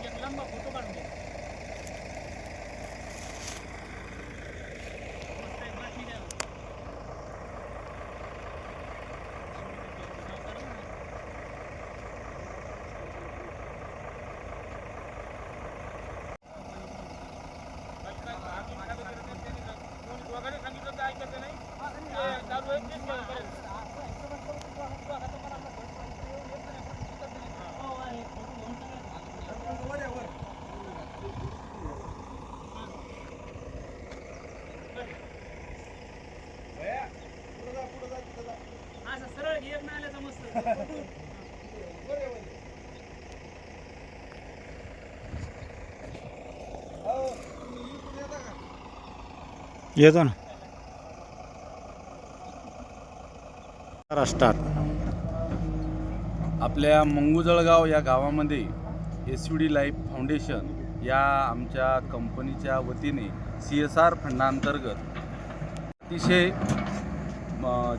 एक लंबा फोटो काढून घ्या कोणी दोघांनी सांगितलं तर ऐकायचं नाही चालू आहे तेच करेल येतो ना. स्टार्ट आपल्या मंगुजळगाव या गावामध्ये एस डी लाईफ फाउंडेशन या आमच्या कंपनीच्या वतीने सी एस आर फंडांतर्गत अतिशय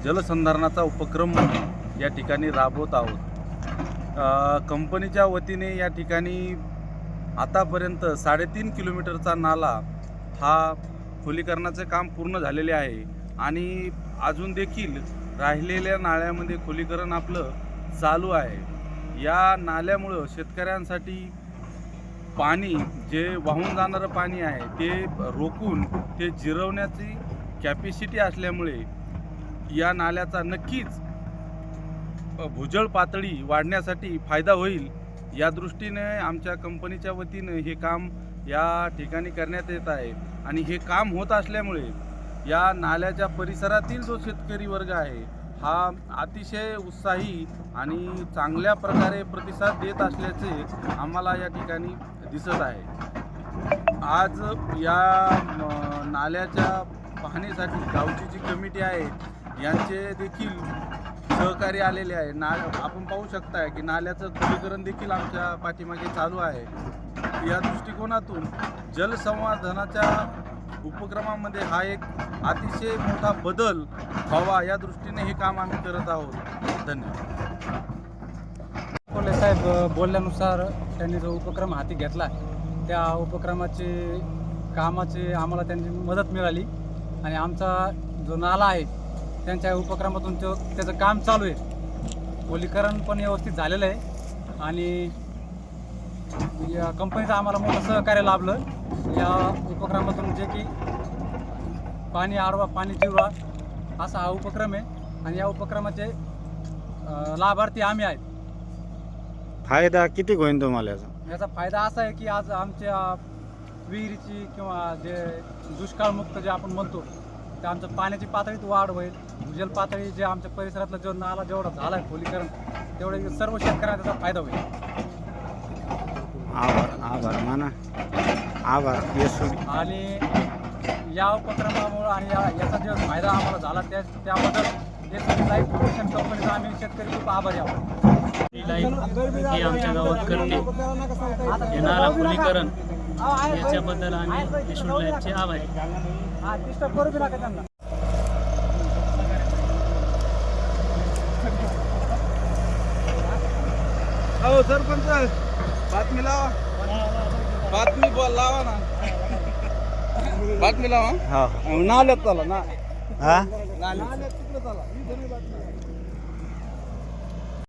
जलसंधारणाचा उपक्रम म्हणून या ठिकाणी राबवत आहोत. कंपनीच्या वतीने या ठिकाणी आतापर्यंत साडेतीन किलोमीटरचा नाला हा खोलीकरणाचं काम पूर्ण झालेले आहे. आणि अजून देखील राहिलेल्या नाळ्यामध्ये खोलीकरण आपलं चालू आहे. या नाल्यामुळं शेतकऱ्यांसाठी पाणी जे वाहून जाणारं पाणी आहे ते रोखून ते जिरवण्याची कॅपॅसिटी असल्यामुळे या नाल्याचा नक्कीच भुजळ पातळी वाढण्यासाठी फायदा होईल. या दृष्टीने आमच्या कंपनीच्या वतीनं हे काम या ठिकाणी करण्यात येत आहे. आणि हे काम होत असल्यामुळे या नाल्याच्या परिसरातील जो शेतकरी वर्ग आहे हा अतिशय उत्साही आणि चांगल्या प्रकारे प्रतिसाद देत असल्याचे आम्हाला या ठिकाणी दिसत आहे. आज या नाल्याच्या पाहणीसाठी गावची जी कमिटी आहे यांचे देखील सहकार्य आलेले आहे. ना आपण पाहू शकताय की नाल्याचं खोलीकरण देखील आमच्या पाठीमागे चालू आहे. या दृष्टिकोनातून जलसंवर्धनाच्या उपक्रमामध्ये हा एक अतिशय मोठा बदल व्हावा या दृष्टीने हे काम आम्ही करत आहोत. धन्यवाद. कोल्हे साहेब बोलल्यानुसार त्यांनी जो उपक्रम हाती घेतला त्या उपक्रमाचे कामाचे आम्हाला त्यांची मदत मिळाली. आणि आमचा जो नाला आहे त्यांच्या उपक्रमातून तो त्याचं काम चालू आहे. खोलीकरण पण व्यवस्थित झालेलं आहे. आणि या कंपनीचं आम्हाला मोठं सहकार्य लाभलं. या उपक्रमातून जे की पाणी आडवा पाणी जिरवा असा हा उपक्रम आहे. आणि या उपक्रमाचे लाभार्थी आम्ही आहेत. फायदा किती होईल तुम्हाला याचा? याचा फायदा असा आहे की आज आमच्या विहिरीची किंवा जे दुष्काळमुक्त जे आपण म्हणतो ते आमच्या पाण्याची पातळीत वाढ होईल. भूजल पातळी जे आमच्या परिसरातला जो नाला जेवढा झाला आहे खोलीकरण तेवढे सर्व शेतकऱ्यांना त्याचा फायदा होईल. आभार आभार माना. आभार. येसू आणि या उपक्रमामुळं आणि या याचा जो फायदा आम्हाला झाला त्या त्याबद्दल लाईफ कंपनीचा आम्ही शेतकरी खूप आभारी आहोत. लाईफ हे आमच्या गावात करते. येणारा खोलीकरण. याच्याबद्दल आम्ही यशवंत लाईफचे आभारी. हा करू बी नका त्यांना. हो सरपंच बातमी लावा. बातमी बोल लावा ना. बातमी लावा. हा. नाल्यात चला ना. हा? नाल्यात तिकडे चला.